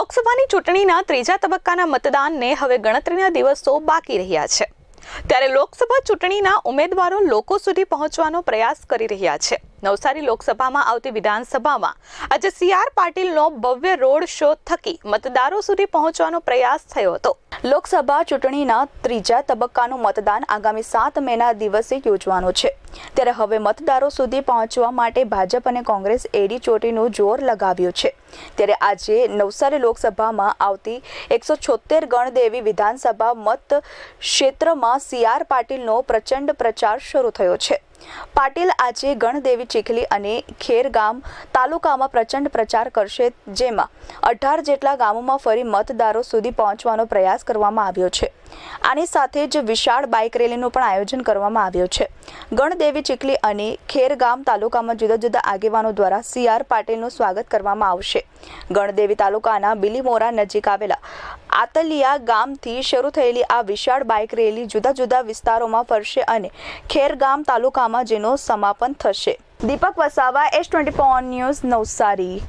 લોકસભાની ચૂંટણીના ત્રીજા તબક્કાના મતદાનને હવે ગણતરીના દિવસો બાકી રહ્યા છે. ત્યારે લોકસભા ચૂંટણીના ઉમેદવારો લોકો સુધી પહોંચવાનો પ્રયાસ કરી રહ્યા છે. નવસારી લોકસભામાં આવતી વિધાનસભામાં આજે સી આર પાટીલનો ભવ્ય રોડ શો થકી મતદારો સુધી પહોંચવાનો પ્રયાસ થયો હતો. લોકસભા ચૂંટણીના ત્રીજા તબક્કાનું મતદાન આગામી સાત મેના દિવસે યોજવાનું છે. ત્યારે હવે મતદારો સુધી પહોંચવા માટે ભાજપ અને કોંગ્રેસ એડી ચોટીનું જોર લગાવ્યું છે. ત્યારે આજે નવસારી લોકસભામાં આવતી એકસો છોતેર ગણદેવી વિધાનસભા મત ક્ષેત્રમાં સી આર પાટીલનો પ્રચંડ પ્રચાર શરૂ થયો છે. પાટીલ આજે ગણદેવી ચીખલી અને ખેરગામ તાલુકામાં પ્રચંડ પ્રચાર કરશે, જેમાં અઢાર જેટલા ગામોમાં ફરી મતદારો સુધી પહોંચવાનો પ્રયાસ કરવામાં આવ્યો છે. આની સાથે જ વિશાળ બાઇક રેલીનું પણ આયોજન કરવામાં આવ્યું છે. ગણદેવી ચીખલી અને ખેરગામ તાલુકામાં જુદા જુદા આગેવાનો દ્વારા સી આર પાટીલનું સ્વાગત કરવામાં આવશે. ગણદેવી તાલુકાના બિલીમોરા નજીક આવેલા આતલિયા ગામથી શરૂ થયેલી આ વિશાળ બાઇક રેલી જુદા જુદા વિસ્તારોમાં ફરશે અને ખેરગામ તાલુકામાં જેનો સમાપન થશે. Deepak Vasava, S twenty news Navsari.